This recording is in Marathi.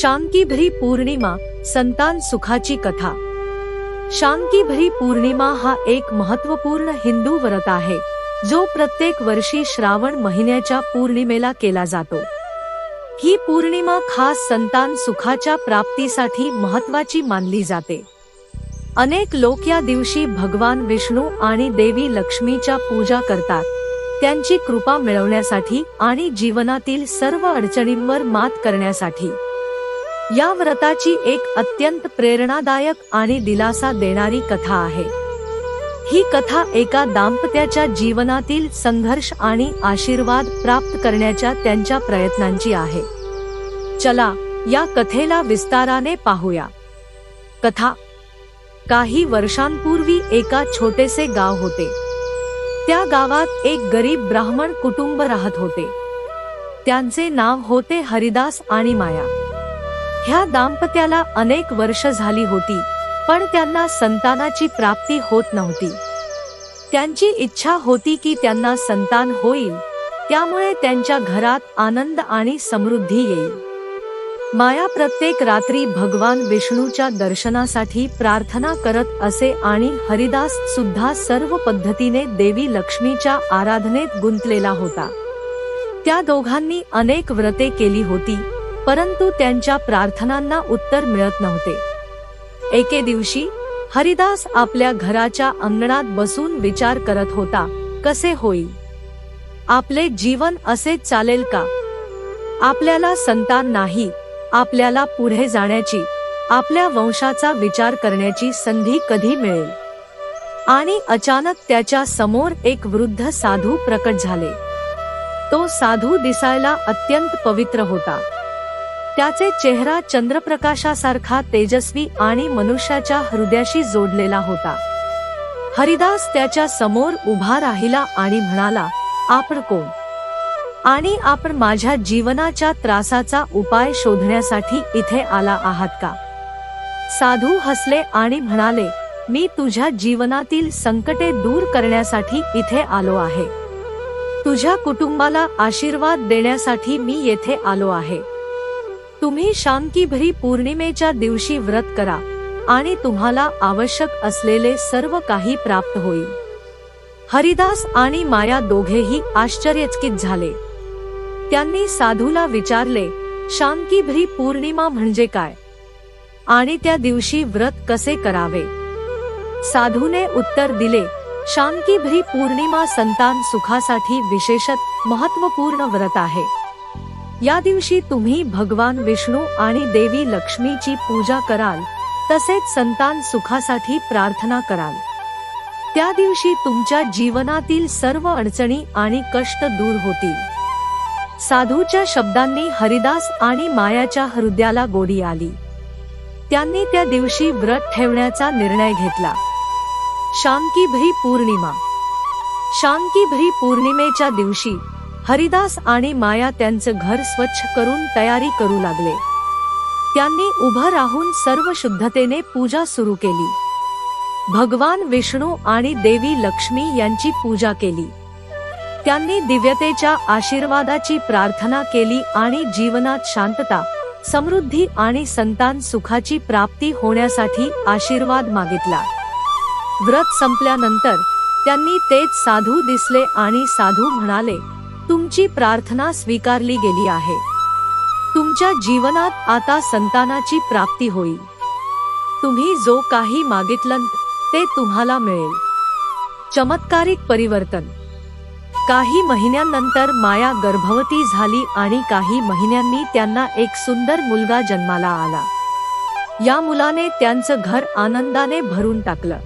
शांकीभरी पौर्णिमा संतान सुखाची कथा. शांकीभरी पौर्णिमा हा एक महत्त्वपूर्ण हिंदू व्रत आहे जो प्रत्येक वर्षी श्रावण महिन्याच्या पौर्णिमेला केला जातो. ही पौर्णिमा खास संतान सुखाच्या प्राप्तीसाठी महत्वाची मानली जाते. अनेक लोक या दिवशी भगवान विष्णू आणि देवी लक्ष्मीच्या पूजा करतात. त्यांची कृपा मिळवण्यासाठी आणि जीवनातील सर्व अडचणींवर मात करण्यासाठी. या व्रताची एक अत्यंत प्रेरणादायक आणि दिलासा देणारी कथा आहे. ही कथा एका दाम्पत्याच्या जीवनातील संघर्ष आणि आशीर्वाद प्राप्त करण्याच्या त्यांच्या प्रयत्नांची आहे. चला या कथेला विस्ताराने पाहूया. कथा काही वर्षांपूर्वी एका छोटेसे गाव होते. त्या गावात एक गरीब ब्राह्मण कुटुंब राहत होते. त्यांचे नाव होते हरिदास आणि माया. ह्या दाम्पत्याला अनेक वर्ष झाली होती पण त्यांना संतानाची प्राप्ती होत नव्हती. त्यांची इच्छा होती की त्यांना संतान होईल त्यामुळे त्यांच्या घरात आनंद आणि समृद्धी येईल. माया प्रत्येक रात्री भगवान विष्णूच्या दर्शनासाठी प्रार्थना करत असे आणि हरिदास सुद्धा सर्व पद्धतीने देवी लक्ष्मीच्या आराधनेत गुंतलेला होता. त्या दोघांनी अनेक व्रते केली होती परंतु त्यांच्या प्रार्थनांना उत्तर मिळत नव्हते. एके दिवशी हरिदास आपल्या घराच्या अंगणात बसून विचार करत होता कसे होईल? आपले जीवन असे चालेल का? आपल्याला संतान नाही आपल्याला पुढे जाण्याची आपल्या वंशाचा विचार करण्याची संधी कधी मिळेल? आणि अचानक त्याच्यासमोर एक वृद्ध साधू प्रकट झाले. तो साधू दिसायला अत्यंत पवित्र होता. त्याचे चेहरा चंद्रप्रकाशासारखा तेजस्वी आणि मनुष्याच्या हृदयाशी जोडलेला होता. हरिदास त्याच्यासमोर उभा राहिला आणि म्हणाला आपण कोण? आणि आपण माझ्या जीवनाच्या त्रासाचा उपाय शोधण्यासाठी इथे आला आहात का? साधू हसले आणि म्हणाले मी तुझ्या जीवनातील संकटे दूर करण्यासाठी इथे आलो आहे. तुझ्या कुटुंबाला आशीर्वाद देण्यासाठी मी येथे आलो आहे. तुम्ही शांतीभरी पौर्णिमेच्या दिवशी व्रत करा आणि तुम्हाला आवश्यक असलेले सर्व काही प्राप्त होईल. हरिदास आणि माया दोघेही आश्चर्यचकित झाले. त्यांनी साधूला विचारले शांतीभरी पौर्णिमा म्हणजे काय? आणि त्या दिवशी व्रत कसे करावे? साधूने उत्तर दिले शांतीभरी पौर्णिमा संतान सुखासाठी विशेषत महत्त्वपूर्ण व्रत आहे. या दिवशी तुम्ही भगवान विष्णू आणि देवी लक्ष्मीची पूजा कराल तसेच संतान सुखासाठी प्रार्थना कराल. त्या दिवशी तुमच्या जीवनातील सर्व अडचणी आणि कष्ट दूर होतील. साधूच्या शब्दांनी हरिदास आणि मायाच्या हृदयाला गोडी आली. त्यांनी त्या दिवशी व्रत ठेवण्याचा निर्णय घेतला. शांकीभरी पौर्णिमा. शांकीभरी पौर्णिमेच्या दिवशी हरिदास आणि माया त्यांचं घर स्वच्छ करून तयारी करू लागले. त्यांनी उभं राहून सर्व शुद्धतेने पूजा सुरू केली. भगवान विष्णू आणि देवी लक्ष्मी यांची पूजा केली. त्यांनी दिव्यतेच्या आशीर्वादाची प्रार्थना केली आणि जीवनात शांतता समृद्धी आणि संतान सुखाची प्राप्ती होण्यासाठी आशीर्वाद मागितला. व्रत संपल्यानंतर त्यांनी तेच साधू दिसले आणि साधू म्हणाले तुमची प्रार्थना स्वीकारली गेली आहे. तुमच्या जीवनात आता संतानाची प्राप्ती होईल. तुम्ही जो काही मागितलं ते तुम्हाला मिळेल. चमत्कारिक परिवर्तन. काही महिन्यांनंतर माया गर्भवती झाली आणि काही महिन्यांनी त्यांना एक सुंदर मुलगा जन्माला आला. या मुलाने त्यांचं घर आनंदाने भरून टाकलं.